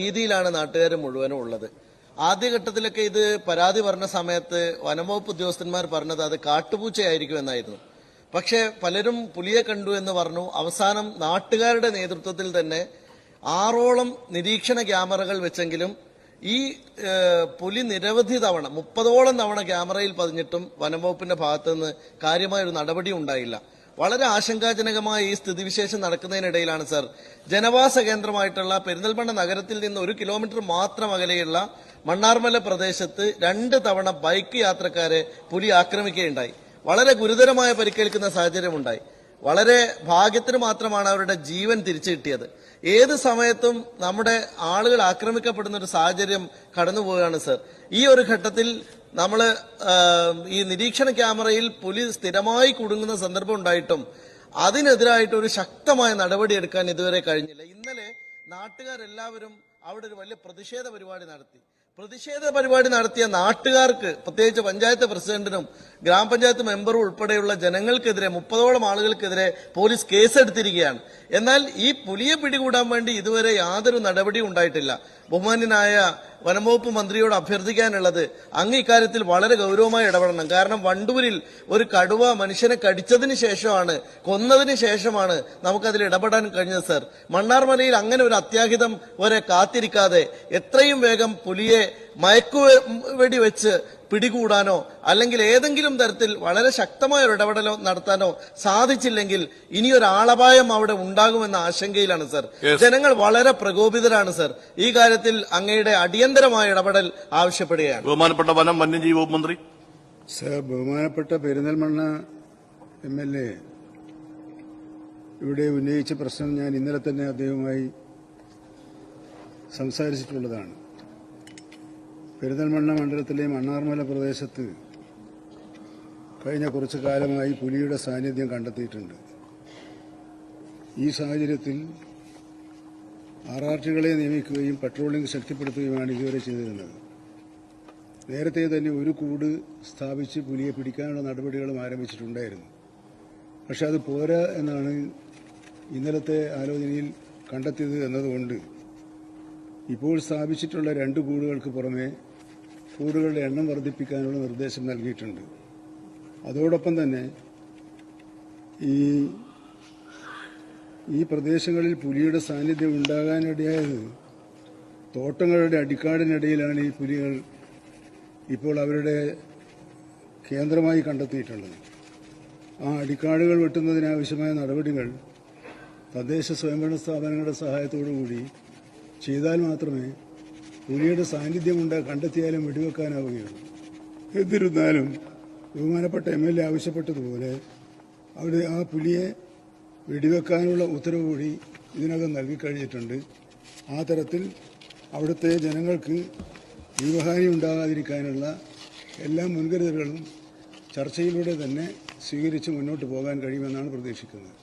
രീതിയിലാണ് നാട്ടുകാർ മുഴുവനും ഉള്ളത്. ആദ്യഘട്ടത്തിലൊക്കെ ഇത് പരാതി പറഞ്ഞ സമയത്ത് വനംവകുപ്പ് ഉദ്യോഗസ്ഥന്മാർ പറഞ്ഞത് അത് കാട്ടുപൂച്ചയായിരിക്കും എന്നായിരുന്നു. പക്ഷേ പലരും പുലിയെ കണ്ടു എന്ന് പറഞ്ഞു. അവസാനം നാട്ടുകാരുടെ നേതൃത്വത്തിൽ തന്നെ ആറോളം നിരീക്ഷണ ക്യാമറകൾ വെച്ചെങ്കിലും ഈ പുലി നിരവധി തവണ മുപ്പതോളം തവണ ക്യാമറയിൽ പതിഞ്ഞിട്ടും വനംവകുപ്പിന്റെ ഭാഗത്തുനിന്ന് കാര്യമായ ഒരു നടപടി ഉണ്ടായില്ല. വളരെ ആശങ്കാജനകമായ ഈ സ്ഥിതിവിശേഷം നടക്കുന്നതിനിടയിലാണ് സർ. ജനവാസ കേന്ദ്രമായിട്ടുള്ള പെരിന്തൽമണ്ണ നഗരത്തിൽ നിന്ന് ഒരു കിലോമീറ്റർ മാത്രം അകലെയുള്ള മണ്ണാർമല പ്രദേശത്ത് രണ്ട് തവണ ബൈക്ക് യാത്രക്കാരെ പുലി ആക്രമിക്കുകയുണ്ടായി. വളരെ ഗുരുതരമായ പരിക്കേൽക്കുന്ന സാഹചര്യമുണ്ടായി. വളരെ ഭാഗ്യത്തിന് മാത്രമാണ് അവരുടെ ജീവൻ തിരിച്ചു കിട്ടിയത്. ഏത് സമയത്തും നമ്മുടെ ആളുകൾ ആക്രമിക്കപ്പെടുന്ന ഒരു സാഹചര്യം കടന്നു പോവുകയാണ് സർ. ഈ ഒരു ഘട്ടത്തിൽ നമ്മൾ ഈ നിരീക്ഷണ ക്യാമറയിൽ പുലി സ്ഥിരമായി കുടുങ്ങുന്ന സന്ദർഭം ഉണ്ടായിട്ടും അതിനെതിരായിട്ട് ഒരു ശക്തമായ നടപടി എടുക്കാൻ ഇതുവരെ കഴിഞ്ഞില്ല. ഇന്നലെ നാട്ടുകാരെല്ലാവരും അവിടെ ഒരു വലിയ പ്രതിഷേധ പരിപാടി നടത്തി. പ്രതിഷേധ പരിപാടി നടത്തിയ നാട്ടുകാർക്ക് പ്രത്യേകിച്ച് പഞ്ചായത്ത് പ്രസിഡന്റിനും ഗ്രാമപഞ്ചായത്ത് മെമ്പർ ഉൾപ്പെടെയുള്ള ജനങ്ങൾക്കെതിരെ മുപ്പതോളം ആളുകൾക്കെതിരെ പോലീസ് കേസെടുത്തിരിക്കുകയാണ്. എന്നാൽ ഈ പുലിയെ പിടികൂടാൻ വേണ്ടി ഇതുവരെ യാതൊരു നടപടിയും ഉണ്ടായിട്ടില്ല. ബഹുമാന്യനായ വനംവകുപ്പ് മന്ത്രിയോട് അഭ്യർത്ഥിക്കാനുള്ളത് അങ്ങ് ഇക്കാര്യത്തിൽ വളരെ ഗൗരവമായി ഇടപെടണം. കാരണം വണ്ടൂരിൽ ഒരു കടുവ മനുഷ്യനെ കടിച്ചതിന് ശേഷമാണ് കൊന്നതിന് ശേഷമാണ് നമുക്കതിൽ ഇടപെടാൻ കഴിഞ്ഞത് സർ. മണ്ണാർമലയിൽ അങ്ങനെ ഒരു അത്യാഹിതം വരെ കാത്തിരിക്കാതെ എത്രയും വേഗം പുലിയെ മയക്കുവെടി വെച്ച് പിടികൂടാനോ അല്ലെങ്കിൽ ഏതെങ്കിലും തരത്തിൽ വളരെ ശക്തമായ ഒരു ഇടപെടലോ നടത്താനോ സാധിച്ചില്ലെങ്കിൽ ഇനി ഒരു ആളപായം അവിടെ ഉണ്ടാകുമെന്ന ആശങ്കയിലാണ് സർ. ജനങ്ങൾ വളരെ പ്രകോപിതരാണ് സർ. ഈ കാര്യത്തിൽ അങ്ങയുടെ അടിയന്തരമായ ഇടപെടൽ ആവശ്യപ്പെടുകയാണ്. ബഹുമാനപ്പെട്ട വനം വന്യജീവ് മന്ത്രി. സർ ബഹുമാനപ്പെട്ട പെരിന്തൽമണ്ണ എം എൽ എ ഇവിടെ ഉന്നയിച്ച പ്രശ്നം ഞാൻ ഇന്നലെ തന്നെ അദ്ദേഹവുമായി സംസാരിച്ചിട്ടുള്ളതാണ്. പെരിന്തൽമണ്ണ മണ്ഡലത്തിലെ മണ്ണാർമല പ്രദേശത്ത് കഴിഞ്ഞ കുറച്ചു കാലമായി പുലിയുടെ സാന്നിധ്യം കണ്ടെത്തിയിട്ടുണ്ട്. ഈ സാഹചര്യത്തിൽ ആർ ആർ ടികളെ നിയമിക്കുകയും പട്രോളിംഗ് ശക്തിപ്പെടുത്തുകയുമാണ് ഇതുവരെ ചെയ്തിരുന്നത്. നേരത്തെ തന്നെ ഒരു കൂട് സ്ഥാപിച്ച് പുലിയെ പിടിക്കാനുള്ള നടപടികളും ആരംഭിച്ചിട്ടുണ്ടായിരുന്നു. പക്ഷെ അത് പോരാ എന്നാണ് ഇന്നലത്തെ ആലോചനയിൽ കണ്ടെത്തിയത് എന്നതുകൊണ്ട് ഇപ്പോൾ സ്ഥാപിച്ചിട്ടുള്ള രണ്ട് കൂടുകൾക്ക് പുറമെ കൂടുകളുടെ എണ്ണം വർദ്ധിപ്പിക്കാനുള്ള നിർദ്ദേശം നൽകിയിട്ടുണ്ട്. അതോടൊപ്പം തന്നെ ഈ ഈ പ്രദേശങ്ങളിൽ പുലിയുടെ സാന്നിധ്യം ഉണ്ടാകാനിടയായത് തോട്ടങ്ങളുടെ അടിക്കാടിനിടയിലാണ് ഈ പുലികൾ ഇപ്പോൾ അവരുടെ കേന്ദ്രമായി കണ്ടെത്തിയിട്ടുള്ളത്. ആ അടിക്കാടുകൾ വെട്ടുന്നതിനാവശ്യമായ നടപടികൾ തദ്ദേശ സ്വയംഭരണ സ്ഥാപനങ്ങളുടെ സഹായത്തോടുകൂടി ചെയ്താൽ മാത്രമേ പുലിയുടെ സാന്നിധ്യമുണ്ട് കണ്ടെത്തിയാലും വെടിവെക്കാനാവുകയുള്ളൂ. എന്നിരുന്നാലും ബഹുമാനപ്പെട്ട എം എൽ എ ആവശ്യപ്പെട്ടതുപോലെ അവിടെ ആ പുലിയെ വെടിവെക്കാനുള്ള ഉത്തരവ് കൂടി ഇതിനകം നൽകിക്കഴിഞ്ഞിട്ടുണ്ട് ആ തരത്തിൽ അവിടുത്തെ ജനങ്ങൾക്ക് ജീവഹാനി ഉണ്ടാകാതിരിക്കാനുള്ള എല്ലാ മുൻകരുതലുകളും ചർച്ചയിലൂടെ തന്നെ സ്വീകരിച്ച് മുന്നോട്ട് പോകാൻ കഴിയുമെന്നാണ് പ്രതീക്ഷിക്കുന്നത്.